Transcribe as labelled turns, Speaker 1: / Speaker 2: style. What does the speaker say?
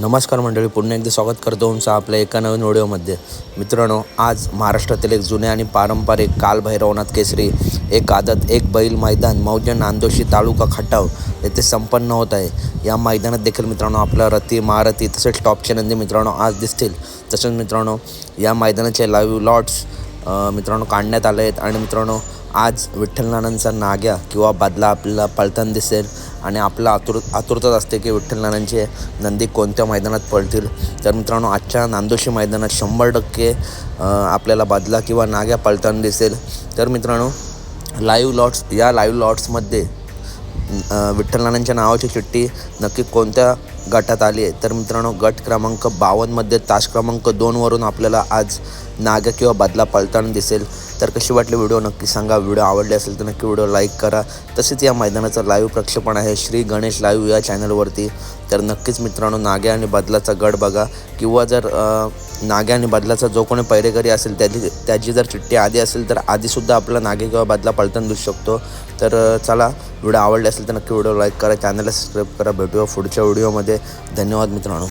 Speaker 1: नमस्कार मंडळी पुन्हा एकदा स्वागत करतो तुमचं आपल्या एका नवीन व्हिडिओमध्ये. मित्रांनो आज महाराष्ट्रातील एक जुने आणि पारंपरिक कालभैरवनाथ केसरी एक आदत एक बैल मैदान मौजे नांदोशी तालुका खटाव येथे संपन्न होत आहे. या मैदानात देखील मित्रांनो आपला रती महारथी तसेच टॉपचे नंदी मित्रांनो आज दिसतील. तसेच मित्रांनो या मैदानाचे लाईव्ह लॉट्स मित्रांनो काढण्यात आले आहेत आणि मित्रांनो आज विठ्ठल नानांचा नाग्या किंवा बदला आपल्याला पळताना दिसेल. आणि आपला आतुर आतुरताच असते की विठ्ठल नानांचे नंदी कोणत्या मैदानात पळतील? तर मित्रांनो आजच्या नांदोशी मैदानात शंभर टक्के आपल्याला बदला किंवा नाग्या पळताना दिसेल. तर मित्रांनो लाईव्ह लॉट्स या लाईव्ह लॉट्समध्ये अ, विठ्ठल नानांच्या नावाची चिठ्ठी नक्की कोणत्या गटात आली आहे? तर मित्रांनो गट क्रमांक बावन्नमध्ये तास क्रमांक दोनवरून आपल्याला आज नाग्या किंवा बदला पळताना दिसेल. तर कशी वाटली व्हिडिओ? नक्की सांगा. व्हिडिओ आवडले असेल तर नक्की व्हिडिओ लाईक करा. तसेच या मैदानाचं लाईव्ह प्रक्षेपण आहे श्री गणेश लाईव्ह या चॅनलवरती तर नक्कीच मित्रांनो नाग्या आणि बदलाचा गड बघा. किंवा जर नागे नाग्या आणि बदलाचा जो कोणी पैरेकरी असेल त्याची त्याची जर चिठ्ठी आधी असेल तर आधीसुद्धा आपला नागे किंवा बदला पलटण दिसू शकतो. तर चला व्हिडिओ आवडले असेल तर नक्की व्हिडिओ लाईक करा. चॅनलला सबस्क्राईब करा. भेटूया पुढच्या व्हिडिओमध्ये धन्यवाद मित्रांनो.